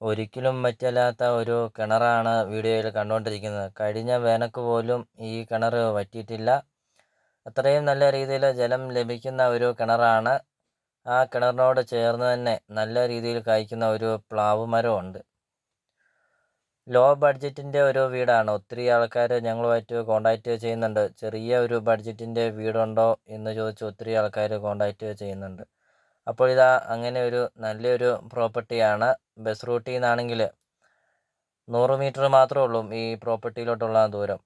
ഒരിക്കലും വറ്റലാത്ത ഒരു കിണറാണ് വീഡിയോയിൽ കണ്ടുകൊണ്ടിരിക്കുന്നത് കഴിഞ്ഞ വേനൽക്ക് പോലും ഈ കിണർ വറ്റിയിട്ടില്ല. അത്രയും നല്ല രീതിയിൽ ജലം ലഭിക്കുന്ന ഒരു കിണറാണ്. ആ കിണറിനോട് ചേർന്ന് തന്നെ നല്ല രീതിയിൽ കായ്ക്കുന്ന ഒരു പ്ലാവ് മരമുണ്ട്. ലോ ബഡ്ജറ്റിന്റെ ഒരു വീടാണ്. ഒത്തിരി ആൾക്കാർ ഞങ്ങളുമായിട്ട് കോണ്ടാക്റ്റ് ചെയ്യുന്നുണ്ട്. ചെറിയ ഒരു ബഡ്ജറ്റിന്റെ വീടുണ്ടോ എന്ന് ചോദിച്ച് ഒത്തിരി ആൾക്കാർ കോണ്ടാക്റ്റ് ചെയ്യുന്നുണ്ട്. അപ്പോൾ ഇതാ അങ്ങനെ ഒരു നല്ലൊരു പ്രോപ്പർട്ടിയാണ് ബസ് റൂട്ടിൽ നിന്നാണെങ്കിൽ നൂറ് മീറ്റർ മാത്രമേ ഉള്ളൂ ഈ പ്രോപ്പർട്ടിയിലോട്ടുള്ള ദൂരം.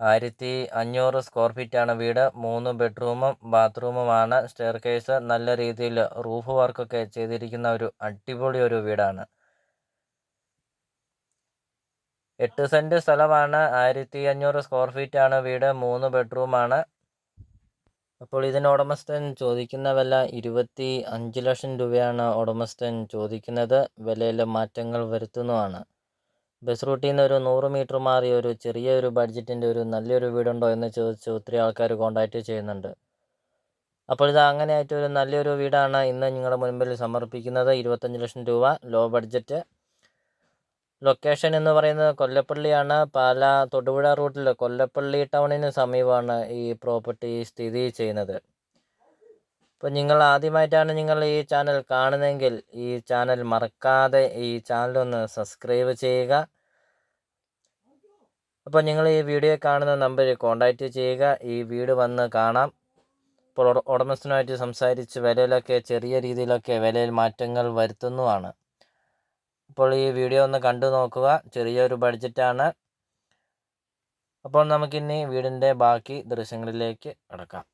ആയിരത്തി അഞ്ഞൂറ് സ്ക്വയർ ഫീറ്റാണ് വീട്. മൂന്ന് ബെഡ്റൂമും ബാത്റൂമുമാണ് സ്റ്റെയർ കേസ് നല്ല രീതിയിൽ റൂഫ് വർക്കൊക്കെ ചെയ്തിരിക്കുന്ന ഒരു അടിപൊളി ഒരു വീടാണ്. എട്ട് സെന്റ് സ്ഥലമാണ്. ആയിരത്തി അഞ്ഞൂറ് സ്ക്വയർ ഫീറ്റാണ് വീട്. മൂന്ന് ബെഡ്റൂമാണ് അപ്പോൾ ഇതിന് ഉടമസ്ഥൻ ചോദിക്കുന്ന വില ഇരുപത്തി അഞ്ച് ലക്ഷം രൂപയാണ് ഉടമസ്ഥൻ ചോദിക്കുന്നത്. വിലയിൽ മാറ്റങ്ങൾ വരുത്തുന്നതാണ്. ബസ് റൂട്ടിൽ നിന്ന് ഒരു നൂറ് മീറ്റർ മാറി ഒരു ചെറിയ ഒരു ബഡ്ജറ്റിന്റെ ഒരു നല്ലൊരു വീടുണ്ടോ എന്ന് ചോദിച്ച് ഒത്തിരി ആൾക്കാർ കോൺടാക്റ്റ് ചെയ്യുന്നുണ്ട്. അപ്പോൾ ഇത് അങ്ങനെയായിട്ട് ഒരു നല്ലൊരു വീടാണ് ഇന്ന് നിങ്ങളുടെ മുൻപിൽ സമർപ്പിക്കുന്നത്. ഇരുപത്തഞ്ച് ലക്ഷം രൂപ. ലോ ബഡ്ജറ്റ് ലൊക്കേഷൻ എന്ന് പറയുന്നത് കൊല്ലപ്പള്ളിയാണ്. പാല തൊടുപുഴ റൂട്ടിൽ കൊല്ലപ്പള്ളി ടൗണിന് സമീപമാണ് ഈ പ്രോപ്പർട്ടി സ്ഥിതി ചെയ്യുന്നത്. അപ്പോൾ നിങ്ങൾ ആദ്യമായിട്ടാണ് നിങ്ങൾ ഈ ചാനൽ കാണുന്നതെങ്കിൽ ഈ ചാനൽ മറക്കാതെ ഈ ചാനൽ ഒന്ന് സബ്സ്ക്രൈബ് ചെയ്യുക. അപ്പോൾ നിങ്ങൾ ഈ വീഡിയോ കാണുന്ന നമ്പറിൽ കോൺടാക്റ്റ് ചെയ്യുക. ഈ വീട് വന്ന് കാണാം. ഇപ്പോൾ ഉടമസ്ഥനുമായിട്ട് സംസാരിച്ച് വിലയിലൊക്കെ ചെറിയ രീതിയിലൊക്കെ വിലയിൽ മാറ്റങ്ങൾ വരുത്തുന്നതാണ് അപ്പോൾ ഈ വീഡിയോ ഒന്ന് കണ്ടു നോക്കുക. ചെറിയൊരു ബഡ്ജറ്റാണ് അപ്പോൾ നമുക്കിനി വീടിന്റെ ബാക്കി ദൃശ്യങ്ങളിലേക്ക് കിടക്കാം.